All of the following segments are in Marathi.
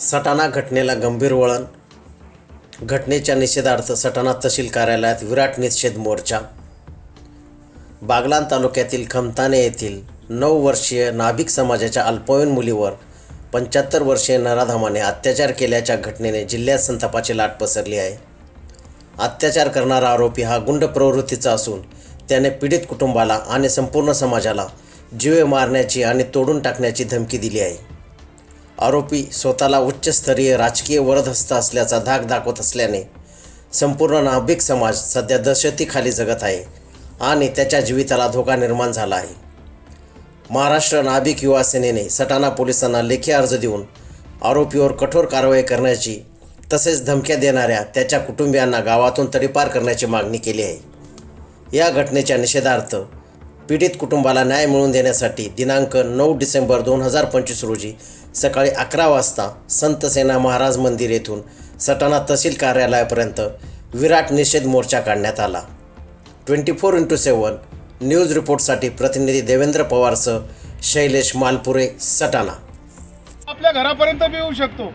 सटाणा घटनेला गंभीर वळण. घटनेच्या निषेधार्थ सटाणा तहसील कार्यालयात विराट निषेध मोर्चा. बागलान तालुक्यातील खमताने येथील नऊ वर्षीय नाभिक समाजाच्या अल्पवयीन मुलीवर पंच्याहत्तर वर्षीय नराधामाने अत्याचार केल्याच्या घटनेने जिल्ह्यात संतापाची लाट पसरली आहे. अत्याचार करणारा आरोपी हा गुंड प्रवृत्तीचा असून त्याने पीडित कुटुंबाला आणि संपूर्ण समाजाला जीवे मारण्याची आणि तोडून टाकण्याची धमकी दिली आहे. आरोपी स्वतःला उच्चस्तरीय राजकीय वरदहस्त असल्याचा धाक दाखवत असल्याने संपूर्ण नाभिक समाज सध्या दहशतीखाली जगत आहे आणि त्याच्या जीविताला धोका निर्माण झाला आहे. महाराष्ट्र नाभिक युवा सेनेने सटाणा पोलिसांना लेखी अर्ज देऊन आरोपीवर कठोर कारवाई करण्याची तसेच धमक्या देणाऱ्या त्याच्या कुटुंबियांना गावातून तडीपार करण्याची मागणी केली आहे. या घटनेच्या निषेधार्थ पीडित कुटुंबाला न्याय मिळवून देण्यासाठी दिनांक नऊ डिसेंबर दोन हजार पंचवीस रोजी सकाळी अकरा वाजता संत सेना महाराज मंदिर येथून सटाणा तहसील कार्यालयापर्यंत विराट निषेध मोर्चा काढण्यात आला. Twenty four into seven news रिपोर्टसाठी प्रतिनिधी देवेंद्र पवारसह शैलेश मालपुरे सटाणा. आपल्या घरापर्यंत मी येऊ शकतो.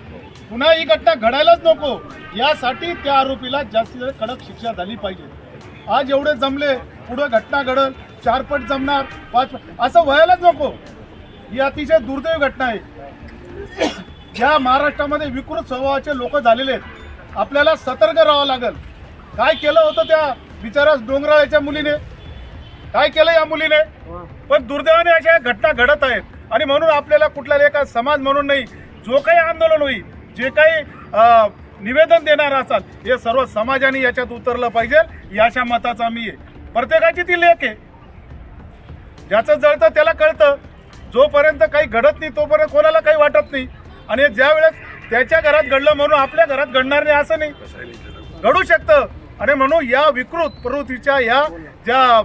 पुन्हा ही घटना घडायलाच नको. यासाठी त्या आरोपीला जास्तीत जास्त कडक शिक्षा झाली पाहिजे. आज एवढे जमले पुढे घटना घडल चारपट जमणार पाच असं व्हायलाच नको. ही अतिशय दुर्दैव घटना आहे. या महाराष्ट्रामध्ये विकृत स्वभावाचे लोक झालेले आहेत. आपल्याला सतर्क राहावं लागेल. काय केलं होतं त्या बिचारास डोंगराळ्याच्या मुलीने? काय केलं या मुलीने? पण दुर्दैवाने अशा घटना घडत आहेत. आणि म्हणून आपल्याला कुठला एका समाज म्हणून नाही जो काही आंदोलन होईल जे काही निवेदन देणार असाल हे सर्व समाजाने याच्यात उतरलं पाहिजे याच्या मताचा मी आहे. प्रत्येकाची ती लेख आहे. ज्याचं जळतं त्याला कळतं. जोपर्यंत काही घडत नाही तोपर्यंत कोणाला काही वाटत नाही. आणि ज्या वेळेस त्याच्या घरात घडलं म्हणून आपल्या घरात घडणार नाही असं नाही. घडू शकतं. आणि म्हणून या विकृत प्रवृत्तीच्या या ज्या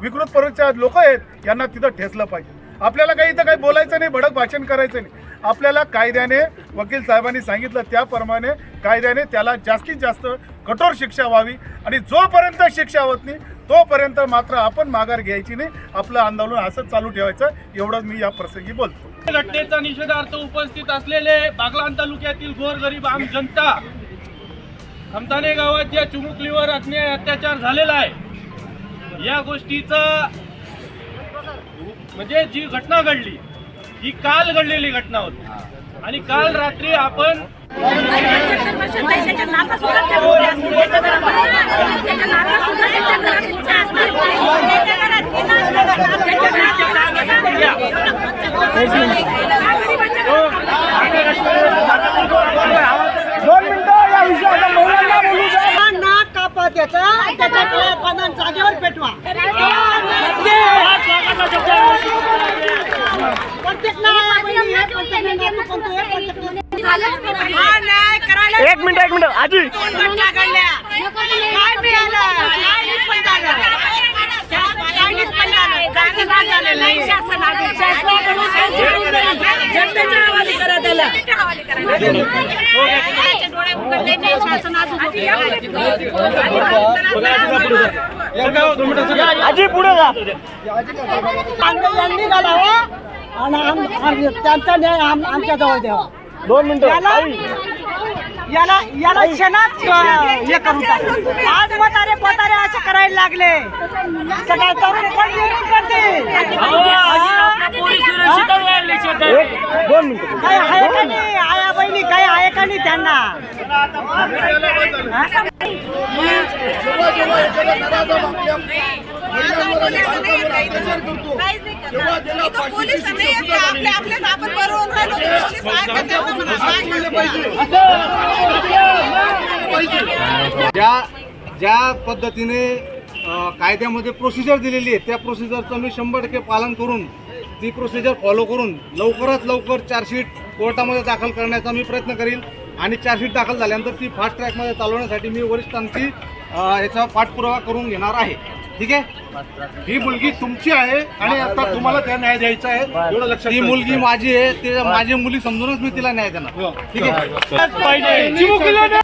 विकृत प्रवृत्तीच्या लोक आहेत यांना तिथं ठेचलं पाहिजे. आपल्याला काही इथं काही बोलायचं नाही भडक भाषण करायचं नाही. आपल्याला कायद्याने वकील साहेबांनी सांगितलं त्याप्रमाणे कायद्याने त्याला जास्तीत जास्त कठोर शिक्षा व्हावी आणि जोपर्यंत शिक्षा होत नाही तोपर्यंत मात्र आपण माघार घ्यायची नाही. आपलं आंदोलन असंच चालू ठेवायचं. एवढंच मी या प्रसंगी बोलतो. घटनेचा निषेधार्थ उपस्थित असलेले बागलान तालुक्यातील गोरगरीब आम जनता खमताने गावात ज्या चिमुकलीवर अन्याय अत्याचार झालेला आहे या गोष्टीचा म्हणजे जी घटना घडली ही काल घडलेली घटना होती. आणि काल रात्री आपण नाक कापा त्याचा त्याच्या पानान जागेवर पेटवा. शासनाकडून जनतेच्या हवाली करा त्याला. आजी पुढे जा. यांनी आणि त्यांचा न्याय आम- आमच्या जवळ द्यावा दोन मिनिटं याला याला याला क्षणात हे टाकलं. आज म्हातारे पोतारे असे करायला लागले सकाळ तरुण करते दोन मिनिटं काय आहे का नाही आया बहिणी काय आहे का नाही त्यांना ज्या ज्या पद्धतीने कायद्यामध्ये प्रोसिजर दिलेली आहे त्या प्रोसिजरचं मी शंभर टक्के पालन करून ती प्रोसिजर फॉलो करून लवकरात लवकर चार्जशीट कोर्टामध्ये दाखल करण्याचा मी प्रयत्न करील. आणि चार्जशीट दाखल झाल्यानंतर ती फास्ट ट्रॅकमध्ये चालवण्यासाठी मी वरिष्ठांची याचा पाठपुरावा करून घेणार आहे. ठीक आहे? ही मुलगी तुमची आहे आणि आता तुम्हाला त्या न्याय द्यायचा आहे. एवढं लक्षात ही मुलगी माझी आहे ते माझी मुली समजूनच मी तिला न्याय देणार. ठीक आहे?